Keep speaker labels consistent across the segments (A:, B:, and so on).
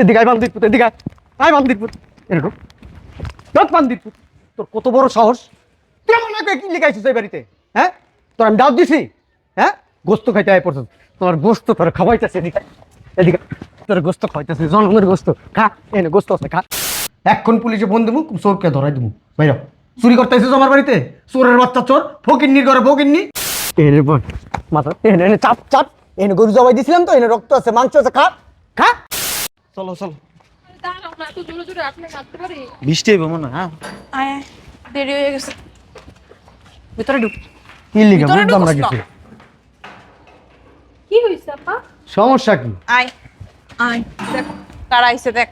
A: এদিকে আয় এদিকে আয়। আয় এরকম। তোর কত বড় সাহস। তুই কি লিখাইছিস এই বাড়িতে? হ্যাঁ? তোর আমি ডাক দিছি। হ্যাঁ? গোস্ত খাইতে আয় তোমার গোস্ত তোর খাওয়াইতেছে এদিকে এদিকে তোর গোস্ত খাওয়াইতেছে জন্মের গোস্ত। খা এনে গোস্ত আছে, খা। এখন পুলিশে ফোন দেবো, চোরকে ধরাই দেবো। বাইর চুরি করতে এসেছিস আমার বাড়িতে? চোরের বাচ্চা চোর, ফকিন্নির ঘরে ফকিন্নি। এনে মাথা এনে এনে চাপ চাপ। এনে গরু জবাই দিছিলাম তো এনে রক্ত আছে, মাংস আছে, খা। খা। চলো চলো।
B: বৃষ্টি হইব মনে হ্যাঁ
C: আয় দেরি হয়ে গেছে। ভিতরে ঢুক।
A: কি লিখে?
C: ভিতরে
A: বুঝলাম না কিছু।
C: কি হয়েছে আপা?
A: সমস্যা কি?
C: আয় আয় দেখ কারা আইছে দেখ।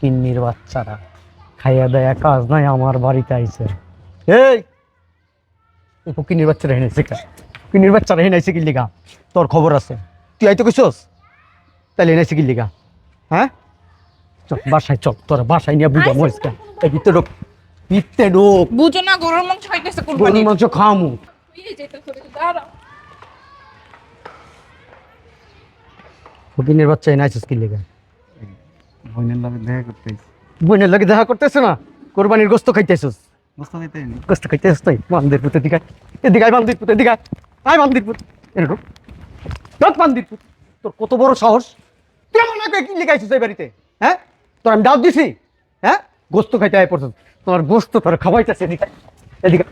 A: কিন্নির বাচ্চারা খাইয়া দেয়া কাজ নাই আমার বাড়িতে আইছে। এই! এই কিন্নির বাচ্চারা হেনেছে কা? কিন্নির বাচ্চারা হেনাইছে কি লিগা তোর খবর আছে। তুই আইতো কইছস? তাহলে হেনাইছে কি লিগা? হ্যাঁ? চল বাসায় চল তোর বাসায় নিয়ে বুঝা মরিস এই ভিতরে ঢোক ভিতরে ঢোক।
C: বুঝো না গরুর মাংস খাইতেছে
A: গরুর মাংস খামু।
C: তুই
A: ফকিনের বাচ্চা কি লিগা?
B: দেখা করতে আইছি।
A: বোনের লাগে দেখা করতেছে না? কোরবানির গোস্ত খাইতেছিস?
B: বুঝতে পারতে নি
A: কষ্ট খাইতে আসতে বান্দিরপুর এদিকে এদিকে আয় বান্দিরপুর এদিকে আয়। আয় বান্দিরপুর। এরকম যত বান্দিরপুর। তোর কত বড় সাহস? আমার নাকি কি লিখাইছিস এই বাড়িতে? হ্যাঁ? তোর আমি ডাক দিছি? হ্যাঁ? গোস্ত খাইতে আয় পড়ছিস তোমার গোস্ত তোর খাওয়াইতেছে এদিকে। এদিকে।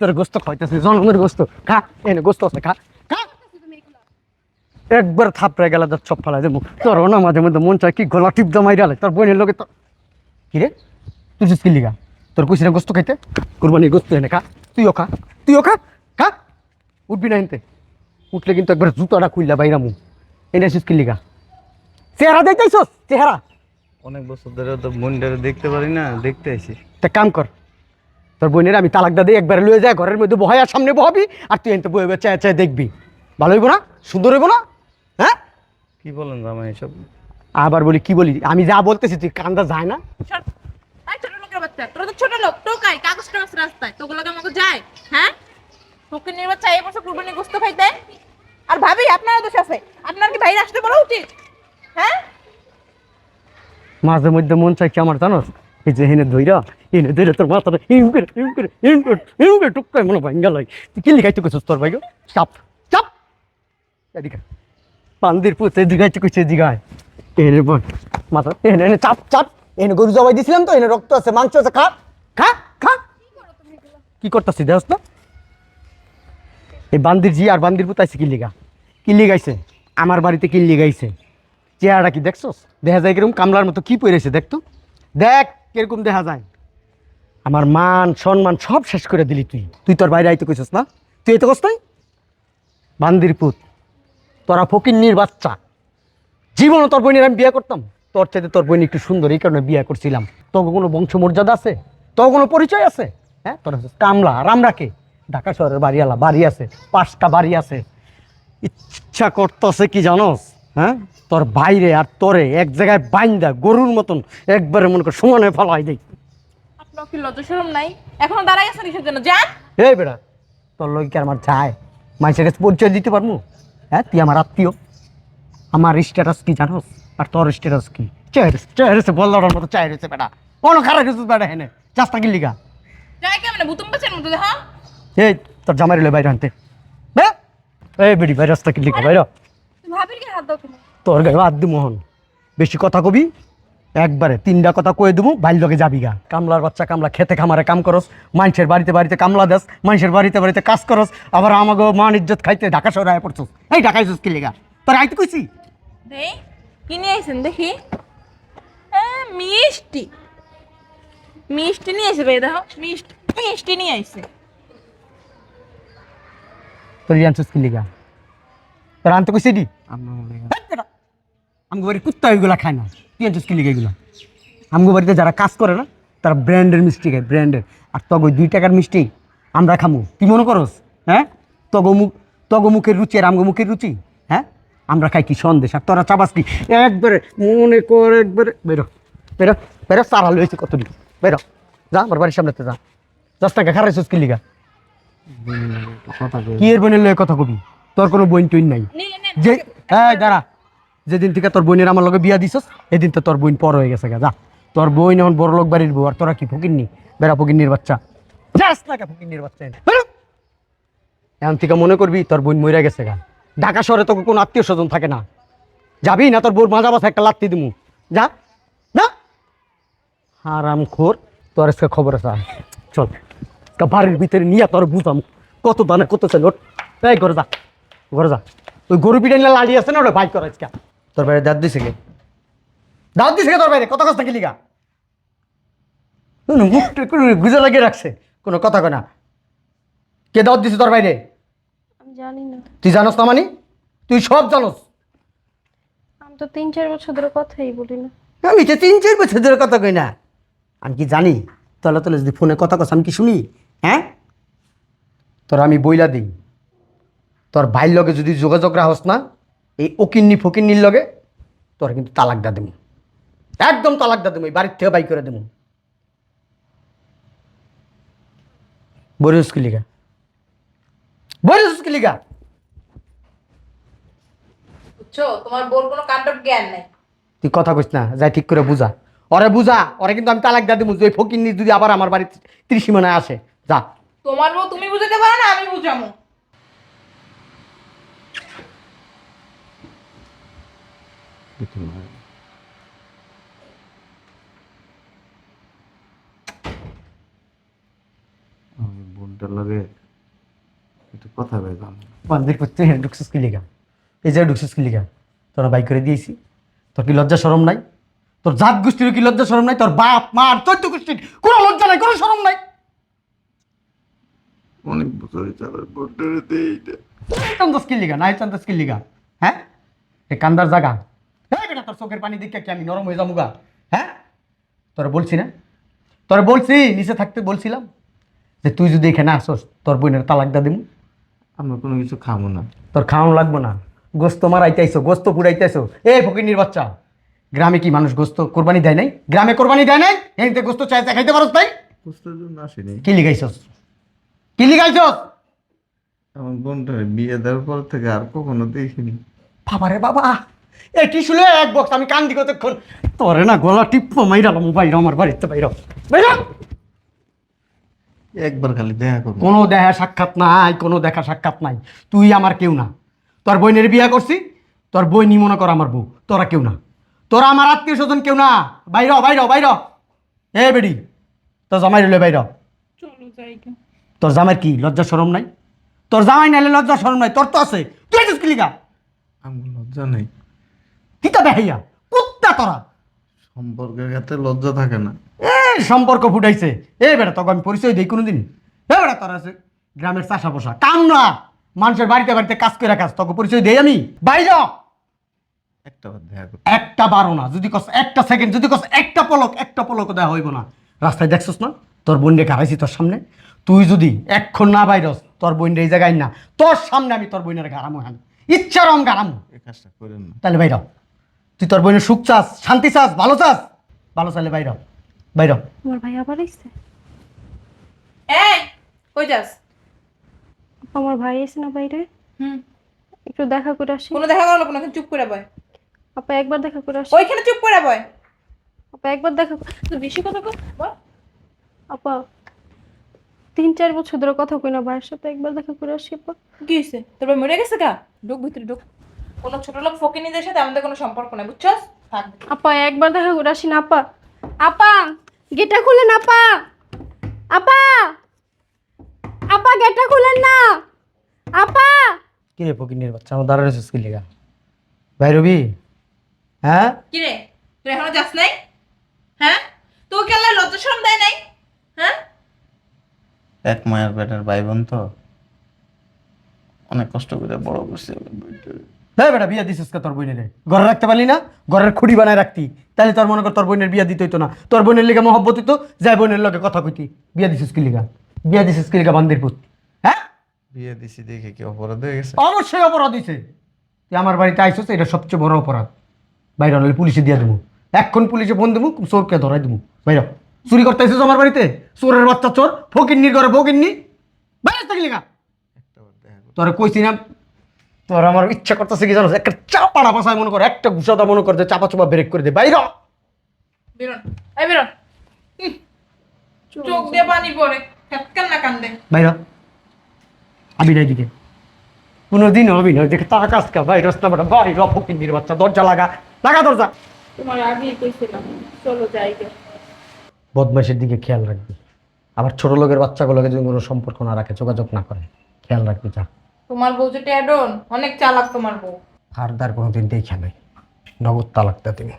A: তোর গোস্ত খাওয়াইতেছে জন্মের গোস্ত। খা, এনে গোস্ত আছে, খা। একবার থাপড়ে গেলে তোর সব ফেলাই দেবো। তোর না মাঝে মধ্যে মন চায় কি গলা টিপ দমাই ডালে তোর বোনের লোকে কি রে? তুই কি লিগা তোর না গোস্ত খাইতে? কুরবানির গোস্ত এনে খা। তুইও খা। তুইও খা? খা। উঠবি না এনতে। উঠলে কিন্তু একবার জুতাটা খুললা বাইরা মু এনে আসিস কি লিগা চেহারা দেখতেছস? চেহারা।
B: অনেক বছর ধরে তো বোনটারে দেখতে পারি না দেখতে আইছি।
A: একটা কাম কর। তোর বোনের আমি তালাক দাদি একবার লয়ে যায় ঘরের মধ্যে বহাই আর সামনে বহাবি আর তুই এনতে বয়ে চায় চায় দেখবি। ভালো হইব না? সুন্দর হইব না? হ্যাঁ?
B: কি বলেন জামাই এসব?
A: আবার বলি কি বলি? আমি যা বলতেছি তুই কান্দা যায় না?
C: ছোট লোকের বাচ্চা তোরা তো ছোট লোক টোকাই কাগজ টাগজ রাস্তায় তোগুলো আমাকে যায় হ্যাঁ? ফকির বাচ্চা এই বছর কুরবানি গোস্ত খাইতে? আর ভাবি আপনারও দোষ আছে। আপনার কি বাইরে আসতে বলা উচিত? হ্যাঁ?
A: মাঝে মধ্যে মন চাইছে আমার, জানোস? এই যে হেনে ধইরা হেনে ধইরা তোর মাথাটা হিম করে হিম করে হিম করে হিম করে টুকায় মনে ভাঙ্গা লাগে। তুই কি লিখাইতে কইছিস তোর ভাইগো? চাপ চাপ! এদিকে পান্দির পুতে দিঘাইতে কইছে দিঘায় এনে বল, মাথা, এনে এনে, চাপ চাপ! এনে গরু জবাই দিছিলাম তো, এনে রক্ত আছে, মাংস আছে, খা খা খা! কি করতেছি দেহস না। এই বান্দির জি আর বান্দির পুতাইছে কি লিগা কি লিগাইছে আমার বাড়িতে কি লিগাইছে চেহারাটা কি দেখছস? দেখা যায় কীরকম কামলার মতো কি পড়েছে দেখতো দেখ কীরকম দেখা যায়। আমার মান, সম্মান সব শেষ করে দিলি তুই। তুই তোর বাইরে আইতে কইছিস না? তুই এতে কস নাই? বান্দির পুত, তোরা ফকিন্নির বাচ্চা। জীবনও তোর বোনের আমি বিয়ে করতাম। তোর চাইতে তোর বোন একটু সুন্দর, এই কারণে বিয়ে করছিলাম। তোর কোনো বংশ মর্যাদা আছে? তোর কোনো পরিচয় আছে? হ্যাঁ তোর কামলা রামরাকে ঢাকা শহরের বাড়িওয়ালা, বাড়ি আছে, পাঁচটা বাড়ি আছে। ইচ্ছা করতেছে কি জানোস? হ্যাঁ? তোর বাইরে আর তোরে এক জায়গায় বাইন্দা গরুর মতন একবারে মনে কর সমানে ফেলাই দেই।
C: আপনার কি লজ্জা শরম নাই? এখনও দাঁড়াই আছেন কিসের জন্য? যান।
A: এই বেড়া তোর লোক কি আমার চায় মানুষের কাছে পরিচয় দিতে পারব? হ্যাঁ তুই আমার আত্মীয়। আমার স্ট্যাটাস কি জানোস? আর তোর স্ট্যাটাস কি? চেয়ার চেয়ার বল্লার মতো রয়েছে বেটা। কোনো খারাপ কিছু বেটা হেনে। চাষটা কি লিগা?
C: যাই কেমন? ভূতম পাচ্ছেন মতো হ্যাঁ
A: এই তোর জামাই রইলে বাইরে আনতে। এই বেডি বাইরে রাস্তা কি লিগা? বাইরে
C: ভাবির হাত দাও কেন
A: তোর গায়ে আদ্দি মোহন বেশি কথা কবি একবারে তিনটা কথা কয়ে দেবো লগে যাবি গা। কামলার বাচ্চা কামলা খেতে খামারে কাম করস মানুষের বাড়িতে বাড়িতে কামলা দেস মানুষের বাড়িতে বাড়িতে কাজ করস আবার আমাকে মান ইজ্জত খাইতে ঢাকা শহরে আয় পড়ছস। এই ঢাকায় কি লেগা? তোর আইতে কইছি?
C: কি নিয়ে আইছেন দেখি। মিষ্টি। মিষ্টি নিয়ে আইছে ভাই দেখো মিষ্টি মিষ্টি নিয়ে আইছে।
A: তোর আনছস কি লেগা? তোর আনতে কইছি দি আমগো বাড়ির কুত্তা এগুলা খায় না। তুই আনছস কি লেগা এগুলা? আমগো বাড়িতে যারা কাজ করে না তারা ব্র্যান্ডের মিষ্টি খায় ব্র্যান্ডের। আর তগ দুই টাকার মিষ্টি আমরা খামু। তুই মনে করস হ্যাঁ? তগ মুখ তগ মুখের রুচি আর আমগো মুখের রুচি হ্যাঁ? আমরা খাই কি সন্দেশ আর তোরা চাবাস কি? একবারে মনে কর একবারে। বেরো বেরো বেরো সারা লইছি কত দিন বেরো যা আমার বাড়ির সামনেতে যা। দশ টাকা খারাইছিস কি লিগা? কি এর বোনের লয়ে কথা কবি? তোর কোনো বোন টইন নাই। যে হ্যাঁ দাঁড়া। যেদিন থেকে তোর বোনের আমার লগে বিয়া দিছস এদিন তো তোর বোন পর হয়ে গেছে গা যা। তোর বোন এখন বড় লোক বাড়ির বউ আর তোরা কি ফকিরনি বেড়া ফকিরনির বাচ্চা। যাস না কে বাচ্চা এখন থেকে মনে করবি তোর বোন মইরা গেছে গা। ঢাকা শহরে তোকে কোনো আত্মীয় স্বজন থাকে না। যাবি না তোর বোর মাজা বাসা একটা লাত্তি দিমু। যা যা। হারাম খোর তোর আজকে খবর আছে চল। বাড়ির ভিতরে নিয়ে তোর বুঝাম। কত দানে কত চাই নোট এই ঘরে যা। ঘরে যা। ওই গরু নিয়ে লাড়ি আছে না ওটা বাইক করা আজকে। তোর বাইরে দাঁত দিছে কে? দাঁত দিছে কে তোর বাইরে? কত কথা কি লিগা? মুখটা গুজে লাগিয়ে রাখছে। কোনো কথা কয় না। কে দাঁত দিছে তোর বাইরে?
D: জানি না।
A: তুই জানোস না মানি? তুই সব জানোস।
D: আমি তো তিন চার বছর ধরে কথাই বলি না।
A: আমি তো তিন চার বছর ধরে কথা কই না। আমি কি জানি? তলে তলে যদি ফোনে কথা কস আমি কি শুনি? হ্যাঁ? তোর আমি বইলা দিই। তোর ভাইয়ের লগে যদি যোগাযোগ রাখস না এই ওকিন্নি ফকিন্নির লগে তোর কিন্তু তালাক দা দেবো একদম তালাক দা দেবো এই বাড়ির থেকে বাই করে দেবো বরিস কি লিগা
C: বুঝছ? তোমার কোনো জ্ঞান নেই।
A: তুই কথা কইস না যাই ঠিক করে বুঝা। ওরে বুঝা ওরে কিন্তু আমি তালাক দা দেবো যে ফকিন্নি যদি আবার আমার বাড়িতে ত্রিসীমানায় আসে। যা।
C: তোমার বউ তুমি বুঝাতে পারো না আমি বুঝামো।
B: আমি বোনটার লগে একটু কথা বললাম
A: বান্দির করতে ঢুকছিস কি লিগা এই যে ঢুকছিস কি লিগা তোরা বাইক করে দিয়েছি। তোর কি লজ্জা নাই? তোর জাত গোষ্ঠীর কি লজ্জা নাই? তোর বাপ চৈত্য গোষ্ঠীর কোনো লজ্জা নাই কোনো নাই।
B: অনেক বছর চালার বোনটারে এইটা।
A: চান্দাস কি লিগা নাই চান্দাস কি লিগা। হ্যাঁ? কান্দার জায়গা। বেটা তোর চোখের পানি দেখে কি আমি নরম হয়ে যাব গা? হ্যাঁ? তোরা বলছি না। তোরা বলছি নিচে থাকতে বলছিলাম যে তুই যদি এখানে আসস তোর বোনের তালাক দা দিমু।
B: আমরা কোনো কিছু খাব না।
A: তোর খাওয়ানো লাগবো না। গোস্ত মারাইতেছো গোস্ত পুড়াইতেছো এই ফকির বাচ্চা গ্রামে কি মানুষ গোস্ত কোরবানি দেয় নাই? গ্রামে কোরবানি দেয় নাই? এনতে গোস্ত চাইতে খাইতে পারস তাই
B: বুঝতের জন্য আসিনি।
A: কি লিগাইছস কি লিগাইছস
B: আমার বোনটারে বিয়ে দেওয়ার পর থেকে আর কখনো দেখিনি।
A: বাবা রে বাবা! এই টিসুলে এক বক্স আমি কান্দি কতক্ষণ? তোরে না গলা টিপ্প মাইরালাম বাইরে আমার বাড়িতে বাইর। বাইর!
B: একবার খালি দেখা করব।
A: কোনো দেখা সাক্ষাৎ নাই কোনো দেখা সাক্ষাৎ নাই। তুই আমার কেউ না। তোর বোনের বিয়া করছি তোর বই নি মনে কর আমার বউ তোরা কেউ না। তোরা আমার আত্মীয় স্বজন কেউ না। বাইর বাইর বাইর। এ বেডি তোর জামাই রইলে বাইর।
C: চলো যাই
A: তোর জামাই কি লজ্জা শরম নাই? তোর জামাই নাইলে লজ্জা শরম নাই তোর তো আছে। তুই আছিস কি লিগা?
B: আমার লজ্জা নেই।
A: কিতা বেহাইয়া কুত্তা তোরা।
B: সম্পর্কের ক্ষেত্রে লজ্জা থাকে না।
A: এ সম্পর্ক ফুটাইছে। এ বেটা তোকে আমি পরিচয় দিই কোনোদিন এ বেটা তোর আছে গ্রামের চাষা পোষা। কাম না। মানুষের বাড়িতে বাড়িতে কাজ করে কাজ তোকে পরিচয় দেই আমি। বাইর
B: একটা বার দেখা করব
A: একটা বারো না যদি কস একটা সেকেন্ড যদি কস একটা পলক একটা পলক দেওয়া হইব না। রাস্তায় দেখছস না? তোর বোন রেখে হারাইছি তোর সামনে। তুই যদি এক্ষণ না বাইরস তোর বোন এই জায়গায় না। তোর সামনে আমি তোর বোনের গারামো হান। ইচ্ছারম গারামো
B: এই কাজটা করেন না।
A: তাহলে বাইর তুই তোর বোনের সুখ চাস শান্তি চাস ভালো চাস? ভালো চাইলে বাইর বাইর
D: আমার ভাই আবার এসছে?
C: এই কই যাস?
D: আমার ভাই এসে না বাইরে?
C: হুম।
D: একটু দেখা করে আসি।
C: কোনো দেখা করল কোনো? চুপ করে বয়।
D: আপা একবার দেখা করে আসি।
C: ওইখানে চুপ করে বয়।
D: আপা একবার দেখা করে- তুই বেশি কথা কর বল। আপা তিন চার বছর ধরে কথা কই না ভাইয়ের সাথে একবার দেখা করে আসি আপা।
C: কি হয়েছে তোর ভাই মরে গেছে গা? ঢুক ভিতরে ঢুক। কোনো ছোট লোক ফকিনীদের সাথে আমাদের কোনো সম্পর্ক নাই বুঝছস থাক।
D: আপা একবার দেখা করে আসি না আপা। আপা! গেটটা খুলেন আপা! আপা! আপা গেটটা খুলেন না! আপা!
A: কি রে ফকিনের বাচ্চা? আমার দাঁড়া রেছিস কি লেগা? বাইরবি হ্যাঁ?
C: কি রে তুই এখনও যাস নাই? হ্যাঁ? তোকে আল্লাহ লজ্জা শরম দেয় নাই? হ্যাঁ?
B: এক মায়ের পেটের ভাই বোন তো। অনেক কষ্ট করে বড় করছে বইটারে।
A: হ্যাঁ বেটা বিয়া দিছিস কে তোর বোনের? ঘরে রাখতে পারলি না? ঘরের খুঁড়ি বানায় রাখতি। তাহলে তোর মনে কর তোর বোনের বিয়া দিতে হইতো না। তোর বোনের লিগে মহব্বত হইতো যাই বোনের লগে কথা কইতি। বিয়া দিছিস কি লিগা? বিয়া দিছিস কি লিগা বান্দির পুত? হ্যাঁ?
B: বিয়ে দিছি দেখে কি অপরাধ হয়ে গেছে?
A: অবশ্যই অপরাধ হয়েছে তুই আমার বাড়িতে আইসস এটা সবচেয়ে বড় অপরাধ। বাইরে হলে পুলিশে দিয়ে দেবো এক্ষণ পুলিশে ফোন দেবো চোরকে ধরাই দেবো বাইর চুরি করতে আইসিস আমার বাড়িতে? চোরের বাচ্চা চোর ফকিন্নির ঘরে ফকিন্নি? বাইরে থাকি
B: দেখা
A: তোরে কইছি না তোর আমার ইচ্ছা করতেছে কি জানো একটা চাপাড়া পাশায় মনে কর একটা ঘুষাদা মনে কর যে চাপা চাপা ব্রেক করে দে। বাইর।
C: বেরোন এই বেরোন। চোখ দিয়ে পানি পড়ে কান না কান্দে?
A: বাইর আমি নাই দিকে। কোনোদিন হবি না দেখে তার কাজ কা ভাই রাস্তা বাটা বাইর ফকিন্দির বাচ্চা দরজা লাগা লাগা দরজা।
C: তোমার আগেই কইছিলাম চলো যাই গে।
A: বদমাইশের দিকে খেয়াল রাখবি। আবার ছোট লোকের বাচ্চাগুলোকে যদি কোনো সম্পর্ক না রাখে যোগাযোগ না করে খেয়াল রাখবি যা।
C: তোমার বউ যে ট্যাডন অনেক চালাক তোমার বউ।
A: আর তার কোনোদিন দেখে নাই। নগদ তালাকটা তুমি